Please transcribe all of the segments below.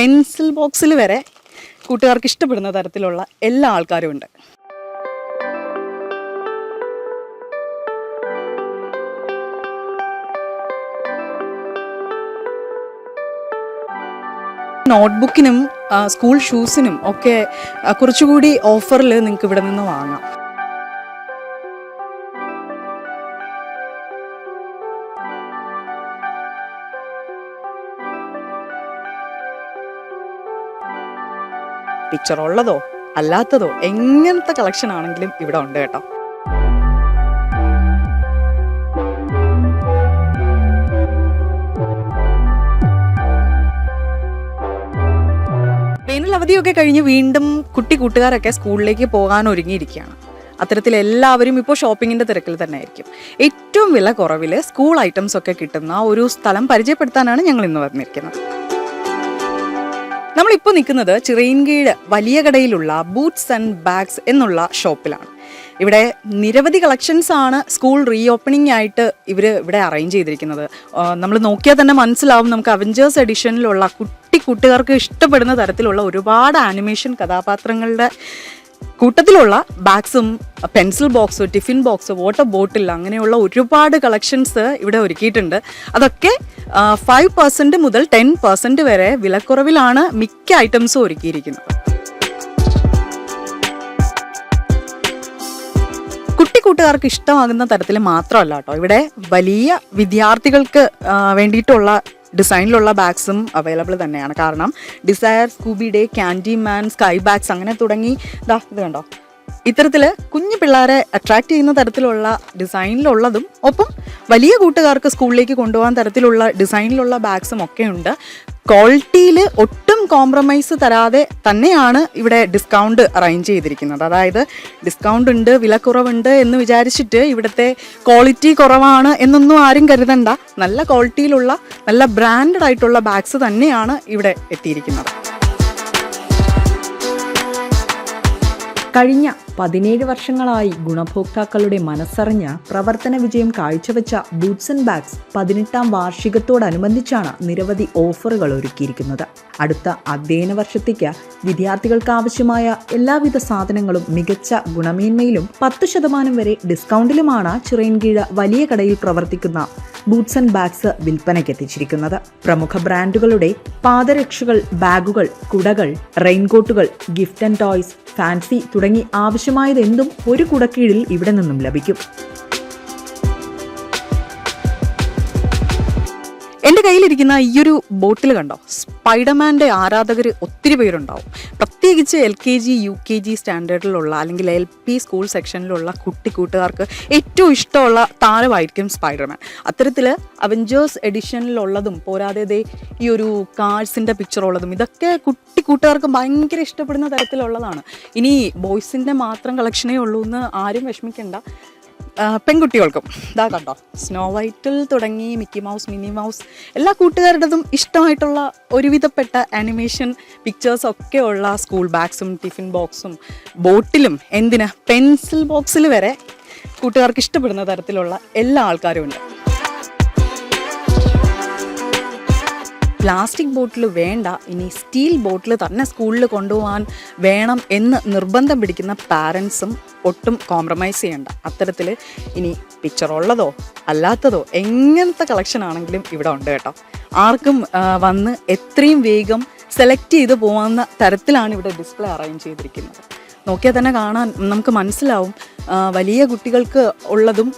Pencil ബോക്സിൽ വരെ കൂട്ടുകാർക്ക് ഇഷ്ടപ്പെടുന്ന തരത്തിലുള്ള എല്ലാ ആൾക്കാരും ഉണ്ട്. നോട്ട്ബുക്കിനും സ്കൂൾ ഷൂസിനും ഒക്കെ കുറച്ചുകൂടി ഓഫറിൽ നിങ്ങൾക്ക് ഇവിടെ നിന്ന് വാങ്ങാം. പിക്ചർ ഉള്ളതോ അല്ലാത്തതോ എങ്ങനത്തെ കളക്ഷൻ ആണെങ്കിലും ഇവിടെ ഉണ്ട് കേട്ടോ. വേനൽ അവധിയൊക്കെ കഴിഞ്ഞ് വീണ്ടും കുട്ടി കൂട്ടുകാരൊക്കെ സ്കൂളിലേക്ക് പോകാൻ ഒരുങ്ങിയിരിക്കുകയാണ്. അത്തരത്തിൽ എല്ലാവരും ഇപ്പോൾ ഷോപ്പിങ്ങിന്റെ തിരക്കിൽ തന്നെ ആയിരിക്കും ഏറ്റവും വില കുറവിൽ സ്കൂൾ ഐറ്റംസ് ഒക്കെ കിട്ടുന്ന ഒരു സ്ഥലം പരിചയപ്പെടുത്താനാണ് ഞങ്ങൾ ഇന്ന് വന്നിരിക്കുന്നത്. നമ്മളിപ്പോൾ നിൽക്കുന്നത് ചിറയിൻകീഴ് വലിയ കടയിലുള്ള ബൂട്ട്സ് ആൻഡ് ബാഗ്സ് എന്നുള്ള ഷോപ്പിലാണ്. ഇവിടെ നിരവധി കളക്ഷൻസ് ആണ് സ്കൂൾ റീ ഓപ്പണിംഗ് ആയിട്ട് ഇവർ ഇവിടെ അറേഞ്ച് ചെയ്തിരിക്കുന്നത്. നമ്മൾ നോക്കിയാൽ തന്നെ മനസ്സിലാവും നമുക്ക് അവഞ്ചേഴ്സ് എഡിഷനിലുള്ള കുട്ടി കുട്ടികൾക്ക് ഇഷ്ടപ്പെടുന്ന തരത്തിലുള്ള ഒരുപാട് ആനിമേഷൻ കഥാപാത്രങ്ങളുടെ കൂട്ടത്തിലുള്ള ബാഗ്സും pencil box tiffin box water bottle അങ്ങനെയുള്ള ഒരുപാട് കളക്ഷൻസ് ഇവിടെ ഒരുക്കിയിട്ടുണ്ട്. അതൊക്കെ ഫൈവ് പെർസെന്റ് മുതൽ ടെൻ പെർസെന്റ് വരെ വിലക്കുറവിലാണ് മിക്ക ഐറ്റംസും ഒരുക്കിയിരിക്കുന്നത്. കുട്ടി കൂട്ടുകാർക്ക് ഇഷ്ടമാകുന്ന തരത്തിൽ മാത്രമല്ല കേട്ടോ. ഇവിടെ വലിയ വിദ്യാർത്ഥികൾക്ക് വേണ്ടിയിട്ടുള്ള ഡിസൈനിലുള്ള ബാഗ്സും അവൈലബിൾ തന്നെയാണ്. കാരണം desire Scooby day candy man sky bags അങ്ങനെ തുടങ്ങി ഇതാ ഇത് കണ്ടോ? ഇത്തരത്തിൽ കുഞ്ഞു പിള്ളേരെ അട്രാക്ട് ചെയ്യുന്ന തരത്തിലുള്ള ഡിസൈനിലുള്ളതും ഒപ്പം വലിയ കൂട്ടുകാർക്ക് സ്കൂളിലേക്ക് കൊണ്ടുപോകാൻ തരത്തിലുള്ള ഡിസൈനിലുള്ള ബാഗ്സും ഒക്കെ ഉണ്ട്. ക്വാളിറ്റിയിൽ ഒട്ടും കോംപ്രമൈസ് തരാതെ തന്നെയാണ് ഇവിടെ ഡിസ്കൗണ്ട് അറേഞ്ച് ചെയ്തിരിക്കുന്നത്. അതായത് ഡിസ്കൗണ്ട് ഉണ്ട് വിലക്കുറവുണ്ട് എന്ന് വിചാരിച്ചിട്ട് ഇവിടുത്തെ ക്വാളിറ്റി കുറവാണ് എന്നൊന്നും ആരും കരുതണ്ട. നല്ല ക്വാളിറ്റിയിലുള്ള നല്ല ബ്രാൻഡഡ് ആയിട്ടുള്ള ബാഗ്സ് തന്നെയാണ് ഇവിടെ എത്തിയിരിക്കുന്നത്. കഴിഞ്ഞ പതിനേഴ് വർഷങ്ങളായി ഗുണഭോക്താക്കളുടെ മനസ്സറിഞ്ഞ പ്രവർത്തന വിജയം കാഴ്ചവെച്ച ബൂട്ട്സ് ആൻഡ് ബാഗ്സ് പതിനെട്ടാം വാർഷികത്തോടനുബന്ധിച്ചാണ് നിരവധി ഓഫറുകൾ ഒരുക്കിയിരിക്കുന്നത്. അടുത്ത അധ്യയന വർഷത്തേക്ക് വിദ്യാർത്ഥികൾക്ക് ആവശ്യമായ എല്ലാവിധ സാധനങ്ങളും മികച്ച ഗുണമേന്മയിലും പത്ത് ശതമാനം വരെ ഡിസ്കൗണ്ടിലുമാണ് ചിറയൻകീഴ് വലിയ കടയിൽ പ്രവർത്തിക്കുന്ന ബൂട്ട്സ് ആൻഡ് ബാഗ്സ് വിൽപ്പനയ്ക്ക് എത്തിച്ചിരിക്കുന്നത് പ്രമുഖ ബ്രാൻഡുകളുടെ പാദരക്ഷകൾ ബാഗുകൾ കുടകൾ റെയിൻകോട്ടുകൾ ഗിഫ്റ്റ് ആൻഡ് ടോയ്സ് ഫാൻസി തുടങ്ങി ആവശ്യമായതെന്തും ഒരു കുടക്കീഴിൽ ഇവിടെ നിന്നും ലഭിക്കും. കയ്യിലിരിക്കുന്ന ഈ ഒരു ബോട്ടിൽ കണ്ടോ? സ്പൈഡർമാന്റെ ആരാധകർ ഒത്തിരി പേരുണ്ടാവും. പ്രത്യേകിച്ച് L K G U K G സ്റ്റാൻഡേർഡിലുള്ള അല്ലെങ്കിൽ എൽ പി സ്കൂൾ സെക്ഷനിലുള്ള കുട്ടി കൂട്ടുകാർക്ക് ഏറ്റവും ഇഷ്ടമുള്ള താരമായിരിക്കും സ്പൈഡർമാൻ. അത്തരത്തിൽ അവഞ്ചേഴ്സ് എഡിഷനിലുള്ളതും പോരാതെ ദേ ഈ ഒരു കാർഡ്സിന്റെ പിക്ചറുള്ളതും ഇതൊക്കെ കുട്ടി കൂട്ടുകാർക്ക് ഭയങ്കര ഇഷ്ടപ്പെടുന്ന തരത്തിലുള്ളതാണ്. ഇനി ബോയ്സിന്റെ മാത്രം കളക്ഷനേ ഉള്ളൂ എന്ന് ആരും വിഷമിക്കേണ്ട. പെൺകുട്ടികൾക്കും. ഇതാ കണ്ടോ സ്നോ വൈറ്റിൽ തുടങ്ങി മിക്കി മൗസ് മിനി മൗസ് എല്ലാ കൂട്ടുകാരുടേതും ഇഷ്ടമായിട്ടുള്ള ഒരുവിധപ്പെട്ട ആനിമേഷൻ പിക്ചേഴ്സ് ഒക്കെ ഉള്ള സ്കൂൾ ബാഗ്സും ടിഫിൻ ബോക്സും ബോട്ടിലും എന്തിന് പെൻസിൽ ബോക്സിൽ വരെ കൂട്ടുകാർക്ക് ഇഷ്ടപ്പെടുന്ന തരത്തിലുള്ള എല്ലാ ആൾക്കാരും ഉണ്ട്. പ്ലാസ്റ്റിക് ബോട്ടിൽ വേണ്ട ഇനി സ്റ്റീൽ ബോട്ടിൽ തന്നെ സ്കൂളിൽ കൊണ്ടുപോകാൻ വേണം എന്ന് നിർബന്ധം പിടിക്കുന്ന പാരൻസും ഒട്ടും കോംപ്രമൈസ് ചെയ്യണ്ട. അത്തരത്തിൽ ഇനി പിക്ചർ ഉള്ളതോ അല്ലാത്തതോ എങ്ങനത്തെ കളക്ഷൻ ആണെങ്കിലും ഇവിടെ ഉണ്ട് കേട്ടോ. ആർക്കും വന്ന് എത്രയും വേഗം സെലക്ട് ചെയ്ത് പോകാവുന്ന തരത്തിലാണ് ഇവിടെ ഡിസ്പ്ലേ അറേഞ്ച് ചെയ്തിരിക്കുന്നത്. നോക്കിയാൽ തന്നെ കാണാൻ നമുക്ക് മനസ്സിലാവും വലിയ കുട്ടികൾക്ക് ഉള്ളതും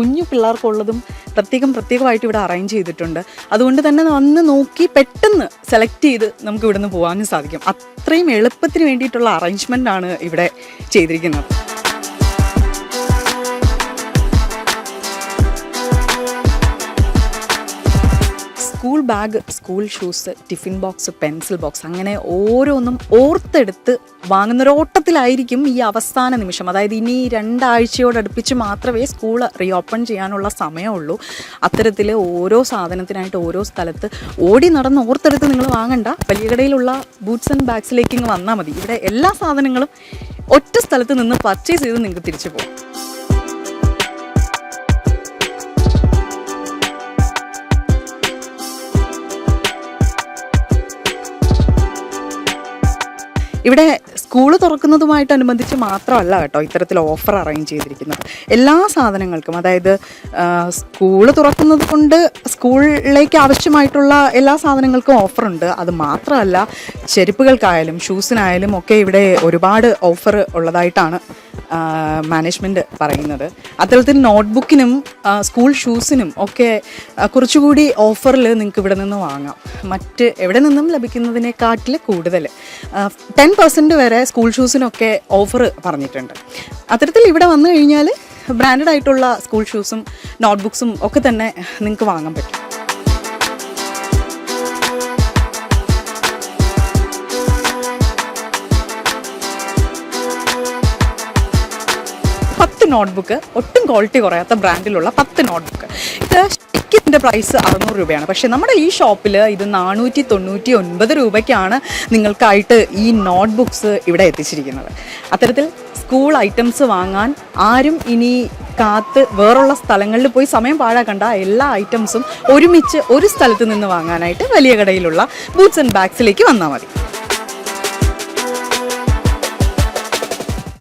കുഞ്ഞു പിള്ളേർക്കുള്ളതും പ്രത്യേകം പ്രത്യേകമായിട്ട് ഇവിടെ അറേഞ്ച് ചെയ്തിട്ടുണ്ട്. അതുകൊണ്ട് തന്നെ വന്ന് നോക്കി പെട്ടെന്ന് സെലക്ട് ചെയ്ത് നമുക്ക് ഇവിടുന്ന് പോകാനും സാധിക്കും. അത്രയും എളുപ്പത്തിന് വേണ്ടിയിട്ടുള്ള അറേഞ്ച്മെന്റ് ആണ് ഇവിടെ ചെയ്തിരിക്കുന്നത്. Bag school shoes tiffin box pencil box അങ്ങനെ ഓരോന്നും ഓർത്തെടുത്ത് വാങ്ങുന്നൊരോട്ടത്തിലായിരിക്കും ഈ അവസാന നിമിഷം. അതായത് ഇനി രണ്ടാഴ്ചയോടടുപ്പിച്ച് മാത്രമേ സ്കൂൾ റീഓപ്പൺ ചെയ്യാനുള്ള സമയമുള്ളൂ. അത്തരത്തിൽ ഓരോ സാധനത്തിനായിട്ട് ഓരോ സ്ഥലത്ത് ഓടി നടന്ന് ഓർത്തെടുത്ത് നിങ്ങൾ വാങ്ങണ്ട. വലിയ കടയിലുള്ള ബൂട്ട്സ് ആൻഡ് ബാഗ്സിലേക്ക് ഇങ്ങ് വന്നാൽ മതി. ഇവിടെ എല്ലാ സാധനങ്ങളും ഒറ്റ സ്ഥലത്ത് നിന്ന് പർച്ചേസ് ചെയ്ത് നിങ്ങൾക്ക് തിരിച്ചു പോകും. ഇവിടെ സ്കൂൾ തുറക്കുന്നതുമായിട്ടനുബന്ധിച്ച് മാത്രമല്ല കേട്ടോ ഇത്തരത്തിൽ ഓഫർ അറേഞ്ച് ചെയ്തിരിക്കുന്നത്. എല്ലാ സാധനങ്ങൾക്കും അതായത് സ്കൂൾ തുറക്കുന്നത് കൊണ്ട് സ്കൂളിലേക്ക് ആവശ്യമായിട്ടുള്ള എല്ലാ സാധനങ്ങൾക്കും ഓഫറുണ്ട് അത് മാത്രമല്ല ചെരുപ്പുകൾക്കായാലും ഷൂസിനായാലും ഒക്കെ ഇവിടെ ഒരുപാട് ഓഫർ ഉള്ളതായിട്ടാണ് മാനേജ്മെന്റ് പറയുന്നത്. അത്തരത്തിൽ നോട്ട്ബുക്കിനും സ്കൂൾ ഷൂസിനും ഒക്കെ കുറച്ചുകൂടി ഓഫറിൽ നിങ്ങൾക്ക് ഇവിടെ നിന്ന് വാങ്ങാം. മറ്റ് എവിടെ നിന്നും ലഭിക്കുന്നതിനെക്കാട്ടിൽ കൂടുതൽ ടെൻ പെർസെന്റ് വരെ സ്കൂൾ ഷൂസിനൊക്കെ ഓഫർ പറഞ്ഞിട്ടുണ്ട്. അത്തരത്തിൽ ഇവിടെ വന്നു കഴിഞ്ഞാൽ ബ്രാൻഡഡ് ആയിട്ടുള്ള സ്കൂൾ ഷൂസും നോട്ട്ബുക്സും ഒക്കെ തന്നെ നിങ്ങൾക്ക് വാങ്ങാൻ പറ്റും. നോട്ട്ബുക്ക് ഒട്ടും ക്വാളിറ്റി കുറയാത്ത ബ്രാൻഡിലുള്ള പത്ത് നോട്ട്ബുക്ക് ഇത് ഇതിന്റെ പ്രൈസ് അറുന്നൂറ് രൂപയാണ്. പക്ഷേ നമ്മുടെ ഈ ഷോപ്പിൽ ഇത് നാനൂറ്റി തൊണ്ണൂറ്റി ഒൻപത് രൂപയ്ക്കാണ് നിങ്ങൾക്കായിട്ട് ഈ നോട്ട്ബുക്സ് ഇവിടെ എത്തിച്ചിരിക്കുന്നത്. അത്തരത്തിൽ സ്കൂൾ ഐറ്റംസ് വാങ്ങാൻ ആരും ഇനി കാത്ത് വേറുള്ള സ്ഥലങ്ങളിൽ പോയി സമയം പാഴാക്കണ്ട. എല്ലാ ഐറ്റംസും ഒരുമിച്ച് ഒരു സ്ഥലത്ത് നിന്ന് വാങ്ങാനായിട്ട് വലിയ കടയിലുള്ള ബൂട്ട്സ് ആൻഡ് ബാഗ്സിലേക്ക് വന്നാൽ മതി.